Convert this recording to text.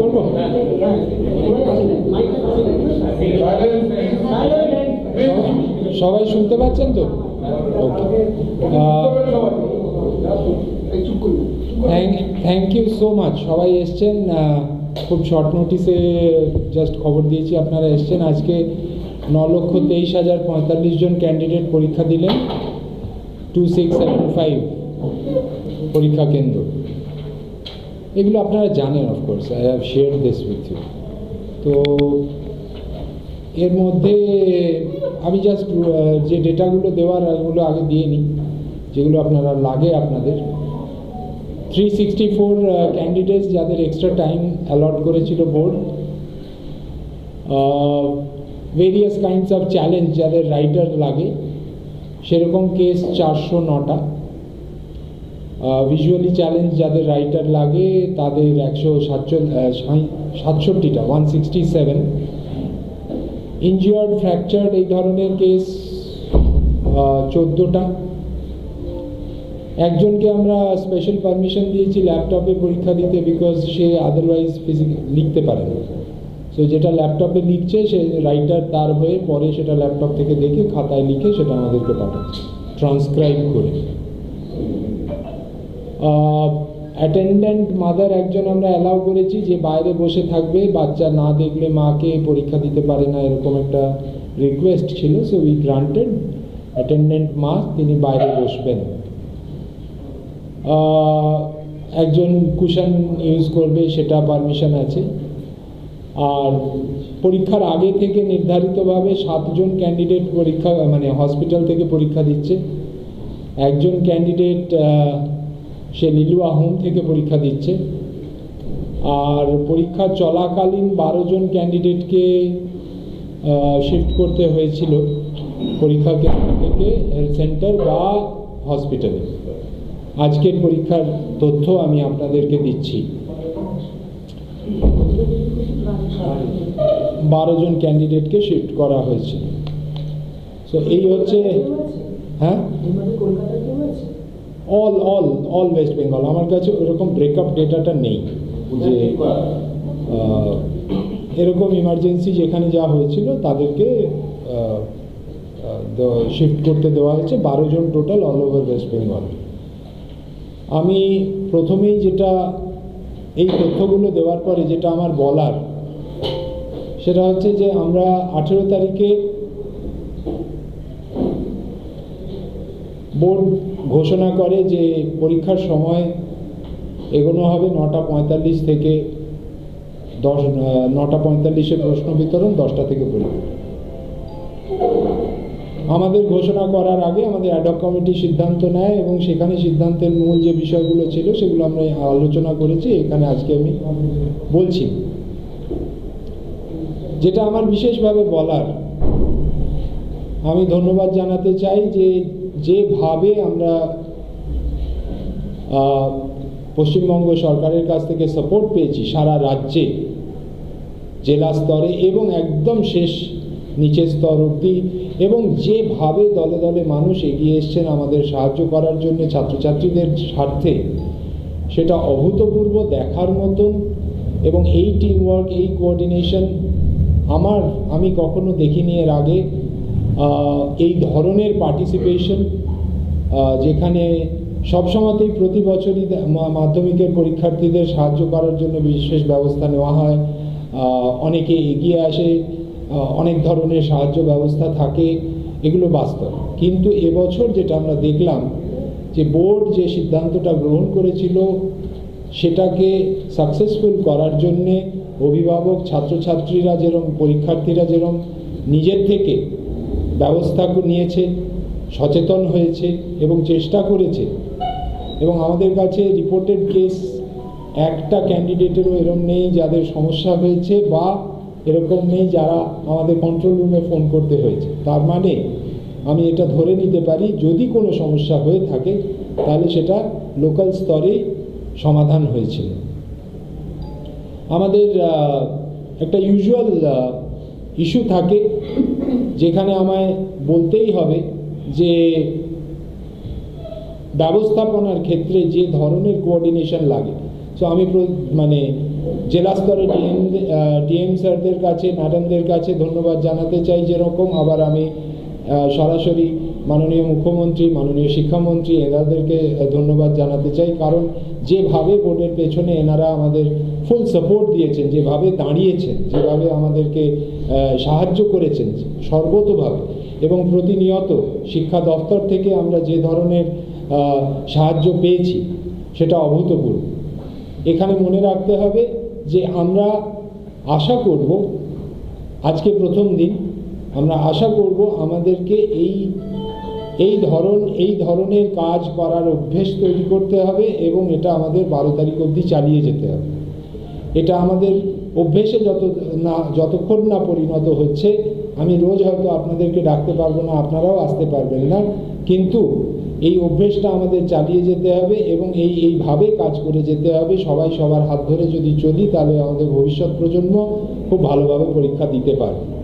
করব সবাই শুনতে পাচ্ছেন তো? থ্যাংক ইউ সো মাচ সবাই এসছেন খুব শর্ট নোটিসে জাস্ট খবর দিয়েছি, আপনারা এসছেন। আজকে ন লক্ষ তেইশ হাজার পঁয়তাল্লিশ জন ক্যান্ডিডেট পরীক্ষা দিলেন। টু সিক্স সেভেন ফাইভ পরীক্ষা কেন্দ্র। এগুলো আপনারা জানেন of course I have share this with you তো এর মধ্যে আমি জাস্ট যে ডেটাগুলো দেওয়ার ওগুলো আগে দিয়ে নিই, যেগুলো আপনারা লাগে আপনাদের। থ্রি সিক্সটি ফোর ক্যান্ডিডেটস যাদের এক্সট্রা টাইম অ্যালট করেছিল board various kinds of challenge যাদের রাইটার লাগে, সেরকম কেস চারশো নটা। ভিজুয়ালি চ্যালেঞ্জ যাদের রাইটার লাগে, তাদের একশো সাতষট্টিটা one sixty seven injured fractured এই ধরনের কেস চোদ্দোটা। একজনকে আমরা স্পেশাল পারমিশন দিয়েছি ল্যাপটপে পরীক্ষা দিতে বিকজ সে আদারওয়াইজ ফিজিক লিখতে পারে না। সো যেটা ল্যাপটপে লিখছে, সে রাইটার তার হয়ে পরে সেটা ল্যাপটপ থেকে দেখে খাতায় লিখে সেটা আমাদেরকে পাঠাচ্ছে। ট্রান্সক্রাইব করে। অ্যাটেন্ডেন্ট মাদার একজন আমরা অ্যালাউ করেছি যে বাইরে বসে থাকবে, বাচ্চা না দেখলে মাকে পরীক্ষা দিতে পারে না, এরকম একটা রিকোয়েস্ট ছিল সো উই গ্রান্টেড অ্যাটেন্ডেন্ট মা তিনি বাইরে বসবেন। একজন কুশন ইউজ করবে, সেটা পারমিশন আছে। আর পরীক্ষার আগে থেকে নির্ধারিতভাবে সাতজন ক্যান্ডিডেট পরীক্ষা মানে হসপিটাল থেকে পরীক্ষা দিচ্ছে। একজন ক্যান্ডিডেট সে লিলুয়া হোম থেকে পরীক্ষা দিচ্ছে। আর পরীক্ষা চলাকালীন বারো জন ক্যান্ডিডেটকে শিফট করতে হয়েছিল পরীক্ষা কেন্দ্র থেকে হেলথ সেন্টার বা হসপিটালে। আজকের পরীক্ষার তথ্য আমি আপনাদেরকে দিচ্ছি। বারো জন ক্যান্ডিডেটকে শিফট করা হয়েছে। সো এই হচ্ছে হ্যাঁ? All all all West Bengal আমার কাছে ওরকম ব্রেকআপ ডেটাটা নেই যে এরকম ইমার্জেন্সি যেখানে যা হয়েছিল তাদেরকে শিফট করতে দেওয়া হয়েছে। বারো জন total all over West Bengal আমি প্রথমেই যেটা এই তথ্যগুলো দেওয়ার পরে যেটা আমার বলার, সেটা হচ্ছে যে আমরা আঠেরো তারিখে বোর্ড ঘোষণা করে যে পরীক্ষার সময় এগোনো হবে নটা পঁয়তাল্লিশ থেকে দশ নটা পঁয়তাল্লিশে প্রশ্ন বিতরণ, দশটা থেকে পরীক্ষা। আমাদের ঘোষণা করার আগে আমাদের অ্যাডক কমিটি সিদ্ধান্ত নেয় এবং সেখানে সিদ্ধান্তের মূল যে বিষয়গুলো ছিল সেগুলো আমরা আলোচনা করেছি, এখানে আজকে আমি বলছি। যেটা আমার বিশেষভাবে বলার, আমি ধন্যবাদ জানাতে চাই যে যেভাবে আমরা পশ্চিমবঙ্গ সরকারের কাছ থেকে সাপোর্ট পেয়েছি সারা রাজ্যে, জেলা স্তরে এবং একদম শেষ, নিচের স্তর অবধি, এবং যেভাবে দলে দলে মানুষ এগিয়ে এসছেন আমাদের সাহায্য করার জন্য ছাত্রছাত্রীদের স্বার্থে, সেটা অভূতপূর্ব দেখার মতন, এবং এই টিম ওয়ার্ক এই কোঅর্ডিনেশন আমার, আমি কখনো দেখিনি এর আগে। এই ধরনের পার্টিসিপেশন যেখানে সবসময়তেই প্রতি বছরই মাধ্যমিকের পরীক্ষার্থীদের সাহায্য করার জন্য বিশেষ ব্যবস্থা নেওয়া হয়। অনেকে এগিয়ে আসে অনেক ধরনের সাহায্য ব্যবস্থা থাকে, এগুলো বাস্তব। কিন্তু এবছর যেটা আমরা দেখলাম, যে বোর্ড যে সিদ্ধান্তটা গ্রহণ করেছিল, সেটাকে সাকসেসফুল করার জন্যে অভিভাবক, ছাত্রছাত্রীরা যেরকম পরীক্ষার্থীরা যেরকম নিজের থেকে ব্যবস্থা নিয়েছে, সচেতন হয়েছে এবং চেষ্টা করেছে। এবং আমাদের কাছে রিপোর্টেড কেস একটা ক্যান্ডিডেটেরও এরকম নেই যাদের সমস্যা হয়েছে বা এরকম নেই যারা আমাদের কন্ট্রোল রুমে ফোন করতে হয়েছে। তার মানে আমি এটা ধরে নিতে পারি, যদি কোনো সমস্যা হয়ে থাকে, তাহলে সেটা লোকাল স্তরে সমাধান হয়েছিল আমাদের একটা ইউজুয়াল ইস্যু থাকে যেখানে আমায় বলতেই হবে যে ব্যবস্থাপনার ক্ষেত্রে যে ধরনের কোঅর্ডিনেশন লাগে। সো আমি মানে জেলা স্তরে ডিএম ডিএম স্যারদের কাছে ম্যাডামদের কাছে ধন্যবাদ জানাতে চাই যেরকম। আবার আমি সরাসরি মাননীয় মুখ্যমন্ত্রী, মাননীয় শিক্ষামন্ত্রী, এনাদেরকে ধন্যবাদ জানাতে চাই। কারণ যেভাবে বোর্ডের পেছনে এনারা আমাদের ফুল সাপোর্ট দিয়েছেন, যেভাবে দাঁড়িয়েছেন, যেভাবে আমাদেরকে সাহায্য করেছেন সর্বতোভাবে এবং প্রতিনিয়ত শিক্ষা দপ্তর থেকে আমরা যে ধরনের সাহায্য পেয়েছি, সেটা অভূতপূর্ব। এখানে মনে রাখতে হবে যে আমরা আশা করব, আজকে প্রথম দিন, আমরা আশা করব আমাদেরকে এই এই ধরন, এই ধরনের কাজ করার অভ্যেস তৈরি করতে হবে এবং এটা আমাদের বারো তারিখ অবধি চালিয়ে যেতে হবে। এটা আমাদের অভ্যেসে যত না, যতক্ষণ না পরিণত হচ্ছে, আমি রোজ হয়তো আপনাদেরকে ডাকতে পারব না, আপনারাও আসতে পারবেন না, কিন্তু এই অভ্যেসটা আমাদের চালিয়ে যেতে হবে এবং এই এইভাবে কাজ করে যেতে হবে। সবাই সবার হাত ধরে যদি চলি, তাহলে আমাদের ভবিষ্যৎ প্রজন্ম খুব ভালোভাবে পরীক্ষা দিতে পারবে